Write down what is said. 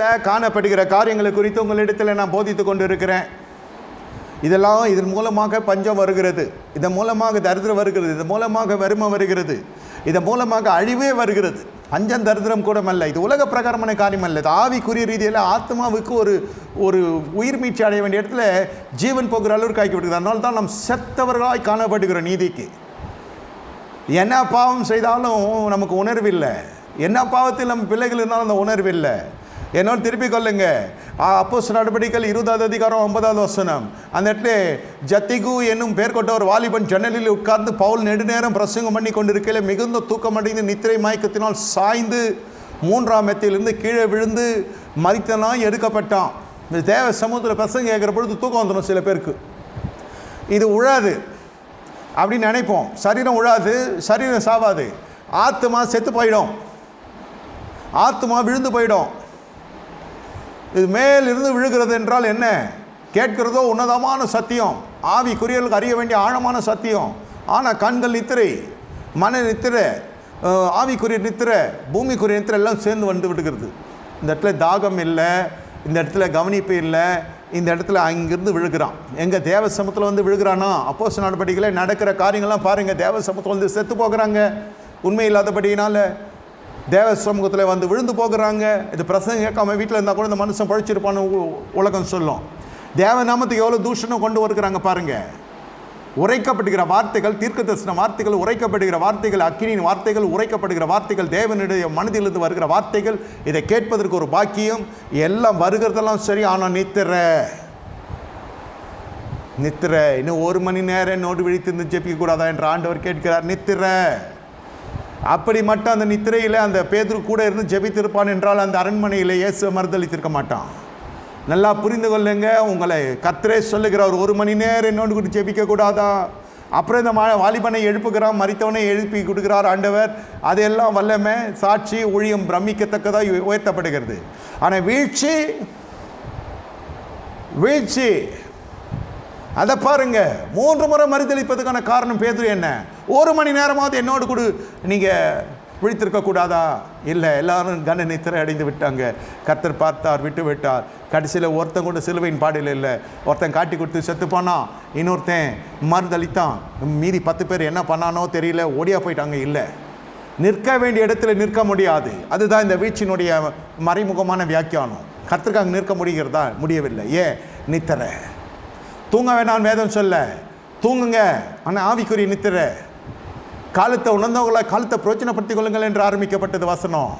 நித்திரையில் காணப்படுகிற காரியங்களை குறித்து உங்களிடத்தில் நான் போதித்து கொண்டு இருக்கிறேன் இதெல்லாம் இதன் மூலமாக பஞ்சம் வருகிறது. இதன் மூலமாக தரித்திரம் வருகிறது. இதன் மூலமாக வறுமை வருகிறது. இதன் மூலமாக அழிவே வருகிறது. பஞ்சம் தரித்திரம் கூட அல்ல. இது உலக பிரகாரமான காரியம் அல்ல. இது ஆவிக்குரிய ரீதியில் ஆத்மாவுக்கு ஒரு ஒரு உயிர் மீட்சி அடைய வேண்டிய இடத்துல ஜீவன் போகிற அளவுக்கு ஆக்கி விடுகிறது அதனால தான் நாம் செத்தவர்களாய் காணப்படுகிறோம் நீதிக்கு. என்ன பாவம் செய்தாலும் நமக்கு உணர்வு இல்லை. என்ன பாவத்தில் நம்ம பிள்ளைகள் இருந்தாலும் அந்த உணர்வு இல்லை. என்னோட திருப்பி கொள்ளுங்க. அப்போ நடவடிக்கைகள் இருபதாவது அதிகாரம் ஒன்பதாவது வசனம். அந்த இடத்துல ஜத்திகு என்னும் பேர் கொண்ட ஒரு வாலிபன் ஜன்னலில் உட்கார்ந்து பவுல் நெடுநேரம் பிரசங்கம் பண்ணி கொண்டிருக்கையில் மிகுந்த தூக்கமடைந்து நித்திரை மயக்கத்தினால் சாய்ந்து மூன்றாம் மெத்திலிருந்து கீழே விழுந்து மறித்தனாய் எடுக்கப்பட்டான். இந்த தேவ சமூகத்தில் பிரசங்கம் கேட்குற பொழுது தூக்கம் வந்துடும் சில பேருக்கு. இது உழாது. அப்படின்னு நினைப்போம். சரீரம் உழாது சரீரம் சாவாது. ஆத்மா செத்து போயிடும். ஆத்மா விழுந்து போயிடும். இது மேலிருந்து விழுகிறது என்றால் என்ன? கேட்கிறதோ உன்னதமான சத்தியம். ஆவிக்குரியலுக்கு அறிய வேண்டிய ஆழமான சத்தியம். ஆனால் கண்கள் நித்திரை மன நித்திரை ஆவிக்குரிய நித்திரை பூமிக்குரிய நித்திரை எல்லாம் சேர்ந்து வந்து விடுகிறது. இந்த இடத்துல தாகம் இல்லை இந்த இடத்துல கவனிப்பு இல்லை இந்த இடத்துல அங்கிருந்து விழுகிறான். எங்கள் தேவ சமத்தில் வந்து விழுகிறானா? அப்போஸ் நடவடிக்கையில் நடக்கிற காரியங்கள்லாம் பாருங்கள் தேவ சமத்தில் வந்து செத்து போகிறாங்க. உண்மை இல்லாதபடியினால் தேவ சமூகத்தில் வந்து விழுந்து போகிறாங்க. இது பிரசங்கம் கேட்காம வீட்டில் இருந்தால் கூட இந்த மனுஷன் பழிச்சிருப்பான்னு உலகம் சொல்லும். தேவ நாமத்துக்கு எவ்வளோ தூஷணம் கொண்டு வருகிறாங்க பாருங்கள் உரைக்கப்படுகிற வார்த்தைகள் தீர்க்க தரிசன வார்த்தைகள் உரைக்கப்படுகிற வார்த்தைகள் அக்கினியின் வார்த்தைகள் உரைக்கப்படுகிற வார்த்தைகள் தேவனுடைய மனதிலிருந்து வருகிற வார்த்தைகள் இதை கேட்பதற்கு ஒரு பாக்கியம். எல்லாம் வருகிறதெல்லாம் சரி ஆனால் நித்திர. நித்திர. இன்னும் ஒரு மணி நேரம் நோடு விழித்திருந்து ஜெபிக்க கூடாதா என்று ஆண்டவர் கேட்கிறார். நித்திர. அப்படி மட்டும் அந்த நித்திரையில் அந்த பேதுரு கூட இருந்து ஜெபித்திருப்பான் என்றால் அந்த அரண்மனையில் இயேசு மறுதளித்திருக்க மாட்டான். நல்லா புரிந்து கொள்ளுங்க உங்களை கத்திரே சொல்லுகிறார் ஒரு மணி நேரம் என்னோடு கூட ஜெபிக்க கூடாதா? அப்புறம் இந்த மா- வாலிபனை எழுப்புகிறான் மறித்தவனை எழுப்பி கொடுக்கிறார் ஆண்டவர். அதையெல்லாம் வல்லமே சாட்சி ஒழியம் பிரமிக்கத்தக்கதாக உயர்த்தப்படுகிறது. ஆனால் வீழ்ச்சி வீழ்ச்சி. அதை பாருங்க மூன்று முறை மறுதளிப்பதுக்கான காரணம் பேதுரு என்ன? ஒரு மணி நேரமாவது என்னோடு கூட. நீங்கள் விழித்திருக்கக்கூடாதா இல்லை எல்லாரும் கன நித்திரை அடைந்து விட்டாங்க. கர்த்தர் பார்த்தார் விட்டு விட்டார். கடைசியில் ஒருத்தன் கூட சிலுவையின் பாடல் இல்லை. ஒருத்தன் காட்டி கொடுத்து செத்து இன்னொருத்தன் மருந்தளித்தான். மீதி பத்து பேர் என்ன பண்ணானோ தெரியல ஓடியா போயிட்டாங்க இல்லை. நிற்க வேண்டிய இடத்துல நிற்க முடியாது. அதுதான் இந்த வீழ்ச்சியினுடைய மறைமுகமான வியாக்கியானம். கர்த்தருக்காக நிற்க முடிகிறதா? முடியவில்லை. ஏன் நித்திரை. தூங்க வேணாம் வேதம் சொல்ல. தூங்குங்க. ஆனால் ஆவிக்குரிய நித்திரை. காலத்தை உணர்ந்தவங்களை காலத்தை பிரயோஜனப்படுத்திக் கொள்ளுங்கள் என்று ஆரம்பிக்கப்பட்டது வசனம்.